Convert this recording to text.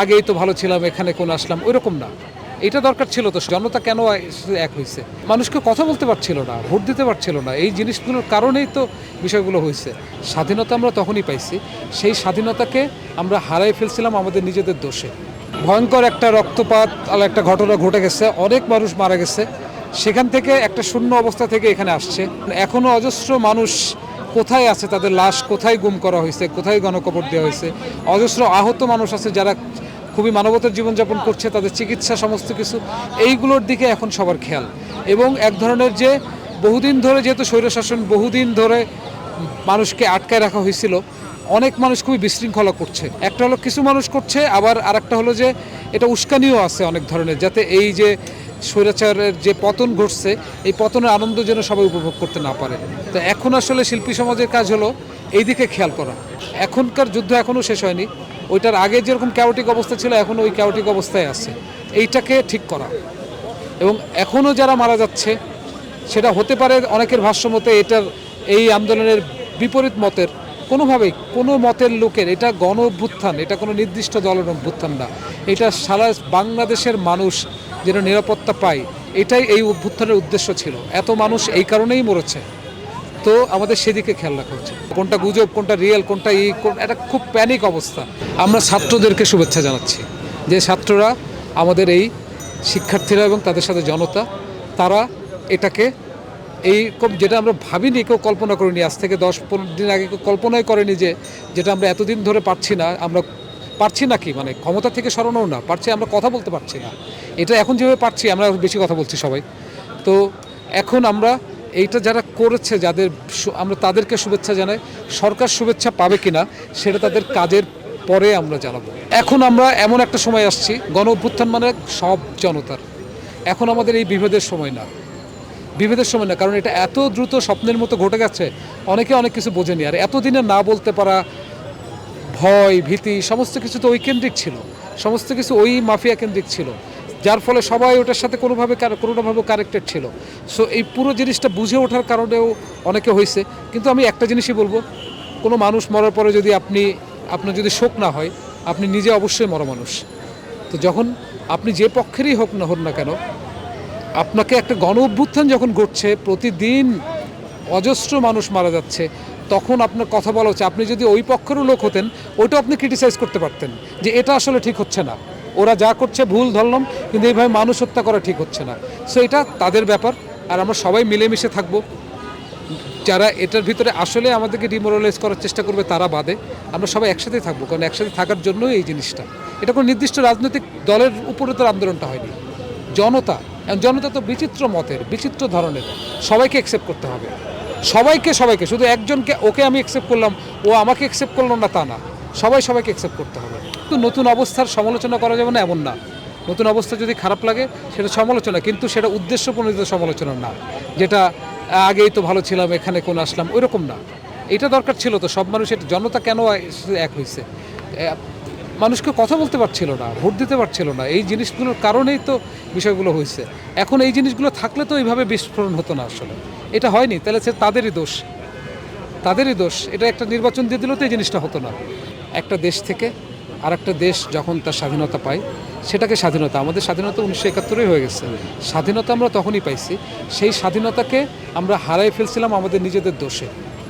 আগেই তো ভালো ছিলাম, এখানে কোন আসলাম, ওইরকম না। এটা দরকার ছিল তো জনতা কেন এক হয়েছে মানুষকে কথা বলতে পারছিল না, ভোট দিতে পারছিল না। এই জিনিসগুলোর কারণেই তো বিষয়গুলো হয়েছে স্বাধীনতা আমরা তখনই পাইছি। সেই স্বাধীনতাকে আমরা হারাই ফেলছিলাম আমাদের নিজেদের দোষে। ভয়ঙ্কর একটা রক্তপাত আর একটা ঘটনা ঘটে গেছে। অনেক মানুষ মারা গেছে। সেখান থেকে একটা শূন্য অবস্থা থেকে এখানে আসছে। এখনও অজস্র মানুষ কোথায় আছে তাদের লাশ? কোথায় গুম করা হয়েছে? কোথায় গণকবর দেওয়া হয়েছে? অজস্র আহত মানুষ আছে যারা খুবই মানবতার জীবনযাপন করছে, তাদের চিকিৎসা সমস্ত কিছু। এইগুলোর দিকে এখন সবার খেয়াল। এবং এক ধরনের যে বহুদিন ধরে যেহেতু স্বৈরশাসন বহুদিন ধরে মানুষকে আটকায় রাখা হয়েছিল, অনেক মানুষ খুবই বিশৃঙ্খলা করছে। একটা হলো কিছু মানুষ করছে, আবার আরেকটা হলো যে এটা উস্কানিও আছে অনেক ধরনের, যাতে এই যে স্বৈরাচারের যে পতন ঘটছে, এই পতনের আনন্দ যেন সবাই উপভোগ করতে না পারে। তো এখন আসলে শিল্পী সমাজের কাজ হলো এই দিকে খেয়াল করা। এখনকার যুদ্ধ এখনও শেষ হয়নি। ওইটার আগে যেরকম ক্যাওটিক অবস্থা ছিল, এখন ওই ক্যাওটিক অবস্থায় আছে। এইটাকে ঠিক করা। এবং এখনও যারা মারা যাচ্ছে, সেটা হতে পারে অনেকের ভাষ্য মতে এটার এই আন্দোলনের বিপরীত মতের। কোনোভাবেই, কোনো মতের লোকের, এটা গণ অভ্যুত্থান এটা কোনো নির্দিষ্ট দলের অভ্যুত্থান না। এটা সারা বাংলাদেশের মানুষ যেন নিরাপত্তা পায়, এটাই এই অভ্যুত্থানের উদ্দেশ্য ছিল। এত মানুষ এই কারণেই মরেছে। তো আমাদের সেদিকে খেয়াল রাখা উচিত। কোনটা গুজব, কোনটা রিয়েল কোনটা কোন- এটা খুব প্যানিক অবস্থা। আমরা ছাত্রদেরকে শুভেচ্ছা জানাচ্ছি যে ছাত্ররা আমাদের এই শিক্ষার্থীরা এবং তাদের সাথে জনতা, তারা এটাকে এই যেটা আমরা ভাবিনি, কেউ কল্পনা করিনি। আজ থেকে দশ পনেরো দিন আগে কেউ কল্পনাই করেনি যে, যেটা আমরা এতদিন ধরে পারছি না, আমরা পারছি না কি মানে ক্ষমতা থেকে সরানোও না, পারছি আমরা কথা বলতে পারছি না। এটা এখন যেভাবে পারছি, আমরা বেশি কথা বলছি সবাই। তো এখন আমরা এইটা যারা করেছে, যাদের আমরা তাদেরকে শুভেচ্ছা জানাই। সরকার শুভেচ্ছা পাবে কিনা, সেটা তাদের কাজের পরে আমরা জানাব। এখন আমরা এমন একটা সময় আসছি, গণ অভ্যুত্থান মানে সব জনতার। এখন আমাদের এই বিভেদের সময় না। বিভেদের সময় না, কারণ এটা এত দ্রুত স্বপ্নের মতো ঘটে গেছে, অনেকে অনেক কিছু বোঝেনি। আর এতদিনে না বলতে পারা ভয়, ভীতি, সমস্ত কিছু তো ওই কেন্দ্রিক ছিল। সমস্ত কিছু ওই মাফিয়া কেন্দ্রিক ছিল। যার ফলে সবাই ওটার সাথে কোনোভাবে কোনোভাবে কানেক্টেড ছিল। সো এই পুরো জিনিসটা বুঝে ওঠার কারণেও অনেকে হয়েছে। কিন্তু আমি একটা জিনিসই বলব, কোনো মানুষ মরার পরে যদি আপনি, আপনার যদি শোক না হয়, আপনি নিজে অবশ্যই মরা মানুষ তো যখন আপনি যে পক্ষেরই হোক না, হন না কেন, আপনাকে একটা গণ অভ্যুত্থান যখন ঘটছে, প্রতিদিন অজস্র মানুষ মারা যাচ্ছে। তখন আপনার কথা বলা হচ্ছে। আপনি যদি ওই পক্ষেরও লোক হতেন ওইটা আপনি ক্রিটিসাইজ করতে পারতেন যে এটা আসলে ঠিক হচ্ছে না। ওরা যা করছে ভুল ধরলাম, কিন্তু এইভাবে মানুষ হত্যা করা ঠিক হচ্ছে না। সো এটা তাদের ব্যাপার, আর আমরা সবাই মিলেমিশে থাকব। যারা এটার ভিতরে আসলে আমাদেরকে ডিমোরালাইজ করার চেষ্টা করবে, তারা বাদে। আমরা সবাই একসাথে থাকব, কারণ একসাথে থাকার জন্যই এই জিনিসটা। এটা কোনো নির্দিষ্ট রাজনৈতিক দলের উপরে তো আন্দোলনটা হয়নি। জনতা জনতা তো বিচিত্র মতের, বিচিত্র ধরনের। সবাইকে অ্যাকসেপ্ট করতে হবে। সবাইকে সবাইকে, শুধু একজনকে, ওকে আমি অ্যাকসেপ্ট করলাম, ও আমাকে অ্যাকসেপ্ট করল না তা না। সবাই সবাইকে অ্যাকসেপ্ট করতে হবে। কিন্তু নতুন অবস্থার সমালোচনা করা যাবে না, এমন না। নতুন অবস্থা যদি খারাপ লাগে, সেটা সমালোচনা, কিন্তু সেটা উদ্দেশ্য সমালোচনা না। যেটা আগেই তো ভালো ছিলাম, এখানে কোন আসলাম, ওইরকম না। এটা দরকার ছিল তো, সব মানুষের জনতা কেন এক হয়েছে মানুষকে কথা বলতে পারছিল না, ভোট দিতে পারছিল না। এই জিনিসগুলোর কারণেই তো বিষয়গুলো হয়েছে এখন এই জিনিসগুলো থাকলে তো এইভাবে বিস্ফোরণ হতো না আসলে। এটা হয়নি, তাহলে সে তাদেরই দোষ। তাদেরই দোষ। এটা একটা নির্বাচন দিয়ে দিলেও তো এই জিনিসটা হতো না। একটা দেশ থেকে আর একটা দেশ যখন তার স্বাধীনতা পায়, সেটাকে স্বাধীনতা, আমাদের স্বাধীনতা উনিশশো একাত্তরেই হয়ে গেছে। স্বাধীনতা আমরা তখনই পাইছি, সেই স্বাধীনতাকে আমরা হারাই ফেলছিলাম আমাদের নিজেদের দোষে।